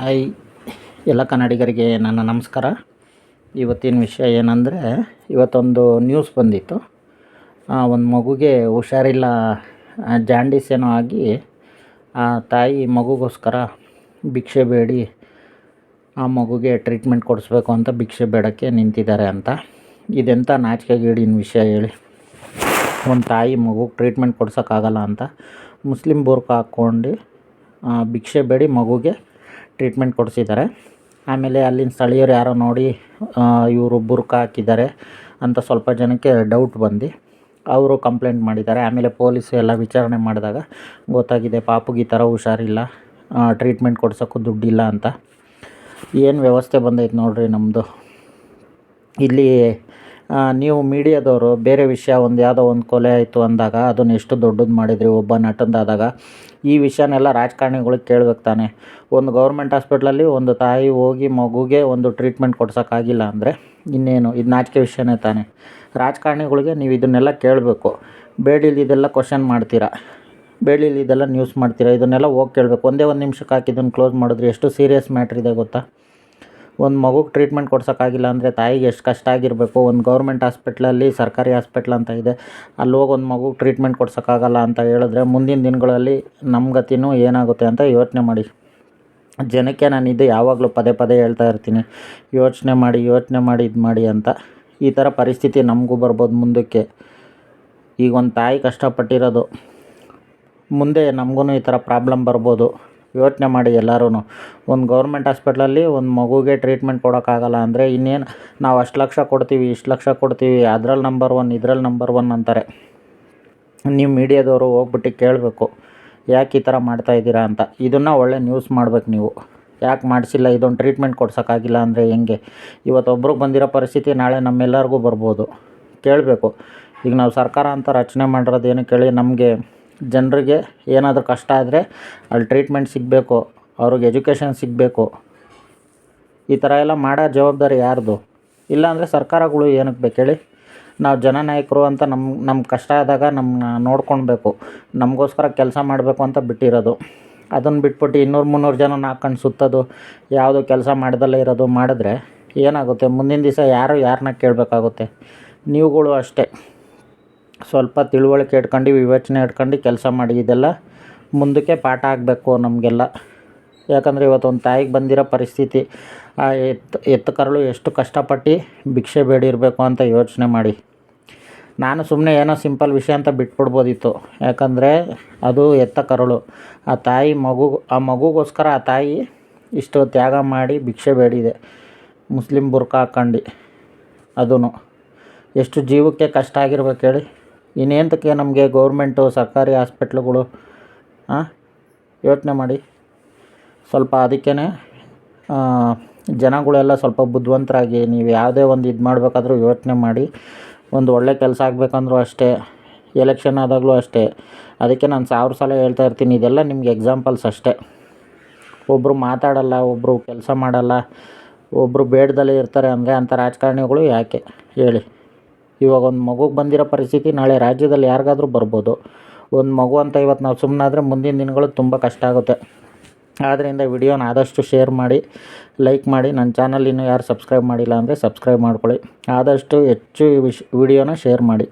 Hi. ಎಲ್ಲ ಕನ್ನಡಿಗರಿಗೆ ನನ್ನ ನಮಸ್ಕಾರ. ಇವತ್ತಿನ ವಿಷಯ ಏನಂದರೆ, ಇವತ್ತೊಂದು ನ್ಯೂಸ್ ಬಂದಿತ್ತು. ಒಂದು ಮಗುಗೆ ಹುಷಾರಿಲ್ಲ. ಜಾಂಡೀಸ್ ಏನೋ ಆಗಿ ಆ ತಾಯಿ ಮಗುಗೋಸ್ಕರ ಭಿಕ್ಷೆ ಬೇಡಿ, ಆ ಮಗುಗೆ ಟ್ರೀಟ್ಮೆಂಟ್ ಕೊಡಿಸ್ಬೇಕು ಅಂತ ಭಿಕ್ಷೆ ಬೇಡಕ್ಕೆ ನಿಂತಿದ್ದಾರೆ ಅಂತ. ಇದೆಂಥ ನಾಚಿಕೆಗೇಡಿನ ವಿಷಯ ಹೇಳಿ. ಒಂದು ತಾಯಿ ಮಗುಗೆ ಟ್ರೀಟ್ಮೆಂಟ್ ಕೊಡ್ಸೋಕ್ಕಾಗಲ್ಲ ಅಂತ. ಮುಸ್ಲಿಂ ಬೋರ್ಕ ಹಾಕ್ಕೊಂಡು ಭಿಕ್ಷೆ ಬೇಡಿ ಮಗುಗೆ ಟ್ರೀಟ್ಮೆಂಟ್ ಕೊಡಿಸಿದ್ದಾರೆ. ಆಮೇಲೆ ಅಲ್ಲಿನ ಸ್ಥಳೀಯರು ಯಾರೋ ನೋಡಿ ಇವರು ಬುರ್ಕ ಹಾಕಿದ್ದಾರೆ ಅಂತ ಸ್ವಲ್ಪ ಜನಕ್ಕೆ ಡೌಟ್ ಬಂದು ಅವರು ಕಂಪ್ಲೇಂಟ್ ಮಾಡಿದ್ದಾರೆ. ಆಮೇಲೆ ಪೊಲೀಸ್ ಎಲ್ಲ ವಿಚಾರಣೆ ಮಾಡಿದಾಗ ಗೊತ್ತಾಗಿದೆ ಪಾಪುಗೆ ಈ ಥರ ಹುಷಾರಿಲ್ಲ ಟ್ರೀಟ್ಮೆಂಟ್ ಕೊಡ್ಸೋಕ್ಕೂ ದುಡ್ಡಿಲ್ಲ ಅಂತ. ಏನು ವ್ಯವಸ್ಥೆ ಬಂದೈತೆ ನೋಡಿರಿ ನಮ್ಮದು ಇಲ್ಲಿ ನೀವು ಮೀಡಿಯಾದವರು ಬೇರೆ ವಿಷಯ, ಒಂದು ಯಾವುದೋ ಒಂದು ಕೊಲೆ ಆಯಿತು ಅಂದಾಗ, ಅದನ್ನು ಎಷ್ಟು ದೊಡ್ಡದು ಮಾಡಿದ್ರಿ, ಒಬ್ಬ ನಟಂದಾದಾಗ, ಈ ವಿಷಯನೆಲ್ಲ ರಾಜಕಾರಣಿಗಳಿಗೆ ಕೇಳ್ಬೇಕು ತಾನೆ. ಒಂದು ಗೌರ್ಮೆಂಟ್ ಹಾಸ್ಪಿಟ್ಲಲ್ಲಿ ಒಂದು ತಾಯಿ ಹೋಗಿ ಮಗುಗೆ ಒಂದು ಟ್ರೀಟ್ಮೆಂಟ್ ಕೊಡ್ಸೋಕ್ಕಾಗಿಲ್ಲ ಅಂದರೆ ಇನ್ನೇನು? ಇದು ನಾಚಿಕೆ ವಿಷಯನೇ ತಾನೆ. ರಾಜಕಾರಣಿಗಳಿಗೆ ನೀವು ಇದನ್ನೆಲ್ಲ ಕೇಳಬೇಕು. ಬೇಡಿಲಿ ಇದೆಲ್ಲ ಕ್ವಶನ್ ಮಾಡ್ತೀರಾ? ಬೇಡಿಲಿ ಇದೆಲ್ಲ ನ್ಯೂಸ್ ಮಾಡ್ತೀರಾ? ಇದನ್ನೆಲ್ಲ ಹೋಗಿ ಕೇಳಬೇಕು. ಒಂದೇ ಒಂದು ನಿಮಿಷಕ್ಕೆ ಹಾಕಿ ಕ್ಲೋಸ್ ಮಾಡಿದ್ರೆ ಎಷ್ಟು ಸೀರಿಯಸ್ ಮ್ಯಾಟ್ರ್ ಇದೆ ಗೊತ್ತಾ? ಒಂದು ಮಗುಗೆ ಟ್ರೀಟ್ಮೆಂಟ್ ಕೊಡ್ಸೋಕ್ಕಾಗಿಲ್ಲ ಅಂದರೆ ತಾಯಿಗೆ ಎಷ್ಟು ಕಷ್ಟ ಆಗಿರಬೇಕು. ಒಂದು ಗೌರ್ಮೆಂಟ್ ಹಾಸ್ಪಿಟ್ಲಲ್ಲಿ ಸರ್ಕಾರಿ ಹಾಸ್ಪಿಟ್ಲ್ ಅಂತ ಇದೆ. ಅಲ್ಲಿ ಹೋಗಿ ಒಂದು ಮಗುಗೆ ಟ್ರೀಟ್ಮೆಂಟ್ ಕೊಡ್ಸೋಕ್ಕಾಗಲ್ಲ ಅಂತ ಹೇಳಿದ್ರೆ ಮುಂದಿನ ದಿನಗಳಲ್ಲಿ ನಮ್ಮ ಗತಿನೂ ಏನಾಗುತ್ತೆ ಅಂತ ಯೋಚನೆ ಮಾಡಿ. ಜನಕ್ಕೆ ನಾನು ಇದು ಯಾವಾಗಲೂ ಪದೇ ಪದೇ ಹೇಳ್ತಾ ಇರ್ತೀನಿ. ಯೋಚನೆ ಮಾಡಿ ಯೋಚನೆ ಮಾಡಿ, ಇದು ಮಾಡಿ ಅಂತ. ಈ ಥರ ಪರಿಸ್ಥಿತಿ ನಮಗೂ ಬರ್ಬೋದು ಮುಂದಕ್ಕೆ. ಈಗ ಒಂದು ತಾಯಿ ಕಷ್ಟಪಟ್ಟಿರೋದು, ಮುಂದೆ ನಮಗೂ ಈ ಥರ ಪ್ರಾಬ್ಲಮ್ ಬರ್ಬೋದು. ಯೋಚನೆ ಮಾಡಿ ಎಲ್ಲರೂ ಒಂದು ಗೌರ್ಮೆಂಟ್ ಹಾಸ್ಪಿಟ್ಲಲ್ಲಿ ಒಂದು ಮಗುಗೆ ಟ್ರೀಟ್ಮೆಂಟ್ ಕೊಡೋಕ್ಕಾಗಲ್ಲ ಅಂದರೆ ಇನ್ನೇನು ನಾವು ಅಷ್ಟು ಲಕ್ಷ ಕೊಡ್ತೀವಿ, ಇಷ್ಟು ಲಕ್ಷ ಕೊಡ್ತೀವಿ ಅದ್ರಲ್ಲಿ ನಂಬರ್ ಒನ್ ಇದ್ರಲ್ಲಿ ನಂಬರ್ ಒನ್ ಅಂತಾರೆ. ನೀವು ಮೀಡಿಯಾದವರು ಹೋಗ್ಬಿಟ್ಟು ಕೇಳಬೇಕು, ಯಾಕೆ ಈ ಥರ ಮಾಡ್ತಾಯಿದ್ದೀರಾ ಅಂತ. ಇದನ್ನು ಒಳ್ಳೆ ನ್ಯೂಸ್ ಮಾಡ್ಬೇಕು ನೀವು. ಯಾಕೆ ಮಾಡಿಸಿಲ್ಲ, ಇದೊಂದು ಟ್ರೀಟ್ಮೆಂಟ್ ಕೊಡ್ಸೋಕ್ಕಾಗಿಲ್ಲ ಅಂದರೆ ಹೆಂಗೆ? ಇವತ್ತು ಒಬ್ರಿಗೆ ಬಂದಿರೋ ಪರಿಸ್ಥಿತಿ ನಾಳೆ ನಮ್ಮೆಲ್ಲರಿಗೂ ಬರ್ಬೋದು. ಕೇಳಬೇಕು. ಈಗ ನಾವು ಸರ್ಕಾರ ಅಂತ ರಚನೆ ಮಾಡಿರೋದು ಏನು ಕೇಳಿ ನಮಗೆ ಜನರಿಗೆ ಏನಾದರೂ ಕಷ್ಟ ಆದರೆ ಅಲ್ಲಿ ಟ್ರೀಟ್ಮೆಂಟ್ ಸಿಗಬೇಕು, ಅವ್ರಿಗೆ ಎಜುಕೇಷನ್ ಸಿಗಬೇಕು. ಈ ಥರ ಎಲ್ಲ ಮಾಡೋ ಜವಾಬ್ದಾರಿ ಯಾರದು? ಇಲ್ಲಾಂದರೆ ಸರ್ಕಾರಗಳು ಏನಕ್ಕೆ ಬೇಕು ಹೇಳಿ? ನಾವು ಜನನಾಯಕರು ಅಂತ ನಮ್ಮ ನಮ್ಮ ಕಷ್ಟ ಆದಾಗ ನಮ್ಮನ್ನ ನೋಡ್ಕೊಳ್ಬೇಕು. ನಮಗೋಸ್ಕರ ಕೆಲಸ ಮಾಡಬೇಕು ಅಂತ ಬಿಟ್ಟಿರೋದು. ಅದನ್ನು ಬಿಟ್ಬಿಟ್ಟು ಇನ್ನೂರು ಮುನ್ನೂರು ಜನನ ಹಾಕ್ಕೊಂಡು ಸುತ್ತೋದು, ಯಾವುದು ಕೆಲಸ ಮಾಡ್ದಲ್ಲೇ ಇರೋದು ಮಾಡಿದ್ರೆ ಏನಾಗುತ್ತೆ? ಮುಂದಿನ ದಿವಸ ಯಾರು ಯಾರನ್ನ ಕೇಳಬೇಕಾಗುತ್ತೆ? ನೀವುಗಳು ಅಷ್ಟೇ. ಸ್ವಲ್ಪ ತಿಳುವಳಿಕೆ ಇಟ್ಕೊಂಡು, ವಿವೇಚನೆ ಇಟ್ಕೊಂಡು ಕೆಲಸ ಮಾಡಿ, ಇದೆಲ್ಲ ಮುಂದಕ್ಕೆ ಪಾಠ ಆಗಬೇಕು ನಮಗೆಲ್ಲ. ಯಾಕಂದರೆ ಇವತ್ತು ಒಂದು ತಾಯಿಗೆ ಬಂದಿರೋ ಪರಿಸ್ಥಿತಿ, ಆ ಎತ್ತು ಎತ್ತು ಕರಳು ಎಷ್ಟು ಕಷ್ಟಪಟ್ಟು ಭಿಕ್ಷೆ ಬೇಡಿರಬೇಕು ಅಂತ ಯೋಚನೆ ಮಾಡಿ. ನಾನು ಸುಮ್ಮನೆ ಏನೋ ಸಿಂಪಲ್ ವಿಷಯ ಅಂತ ಬಿಟ್ಬಿಡ್ಬೋದಿತ್ತು. ಯಾಕಂದರೆ ಅದು ಎತ್ತ ಕರಳು. ಆ ತಾಯಿ ಮಗು, ಆ ಮಗುಗೋಸ್ಕರ ಆ ತಾಯಿ ಇಷ್ಟು ತ್ಯಾಗ ಮಾಡಿ ಭಿಕ್ಷೆ ಬೇಡಿದೆ. ಮುಸ್ಲಿಂ ಬುರ್ಕ ಹಾಕ್ಕೊಂಡು ಅದೂ ಎಷ್ಟು ಜೀವಕ್ಕೆ ಕಷ್ಟ ಆಗಿರ್ಬೇಕು ಹೇಳಿ. ಇನ್ನೇಂತಕ್ಕೆ ನಮಗೆ ಗೌರ್ಮೆಂಟು, ಸರ್ಕಾರಿ ಹಾಸ್ಪಿಟ್ಲುಗಳು ಹಾಂ ಯೋಚನೆ ಮಾಡಿ. ಸ್ವಲ್ಪ ಅದಕ್ಕೇ ಜನಗಳೆಲ್ಲ ಸ್ವಲ್ಪ ಬುದ್ಧಿವಂತರಾಗಿ ನೀವು ಯಾವುದೇ ಒಂದು ಇದು ಮಾಡಬೇಕಾದ್ರೂ ಯೋಚನೆ ಮಾಡಿ. ಒಂದು ಒಳ್ಳೆ ಕೆಲಸ ಆಗಬೇಕಂದ್ರೂ ಅಷ್ಟೇ, ಎಲೆಕ್ಷನ್ ಆದಾಗಲೂ ಅಷ್ಟೇ. ಅದಕ್ಕೆ ನಾನು ಸಾವಿರ ಸಲ ಹೇಳ್ತಾ ಇರ್ತೀನಿ, ಇದೆಲ್ಲ ನಿಮ್ಗೆ ಎಕ್ಸಾಂಪಲ್ಸ್ ಅಷ್ಟೇ. ಒಬ್ಬರು ಮಾತಾಡಲ್ಲ ಒಬ್ಬರು ಕೆಲಸ ಮಾಡಲ್ಲ ಒಬ್ಬರು ಬೇಡದಲ್ಲೇ ಇರ್ತಾರೆ ಅಂದರೆ ಅಂಥ ರಾಜಕಾರಣಿಗಳು ಯಾಕೆ? ಹೇಳಿ. ಇವಾಗ ಒಂದು ಮಗುಗೆ ಬಂದಿರೋ ಪರಿಸ್ಥಿತಿ ನಾಳೆ ರಾಜ್ಯದಲ್ಲಿ ಯಾರಿಗಾದ್ರೂ ಬರ್ಬೋದು. ಒಂದು ಮಗು ಅಂತ ಇವತ್ತು ನಾವು ಸುಮ್ಮನಾದರೆ ಮುಂದಿನ ದಿನಗಳು ತುಂಬ ಕಷ್ಟ ಆಗುತ್ತೆ. ಆದ್ದರಿಂದ ವಿಡಿಯೋನ ಆದಷ್ಟು ಶೇರ್ ಮಾಡಿ, ಲೈಕ್ ಮಾಡಿ ನನ್ನ ಚಾನಲ್ ಇನ್ನೂ ಯಾರು ಸಬ್ಸ್ಕ್ರೈಬ್ ಮಾಡಿಲ್ಲ ಅಂದರೆ ಸಬ್ಸ್ಕ್ರೈಬ್ ಮಾಡ್ಕೊಳ್ಳಿ. ಆದಷ್ಟು ಹೆಚ್ಚು ವಿಶ್ ವಿಡಿಯೋನ ಶೇರ್ ಮಾಡಿ.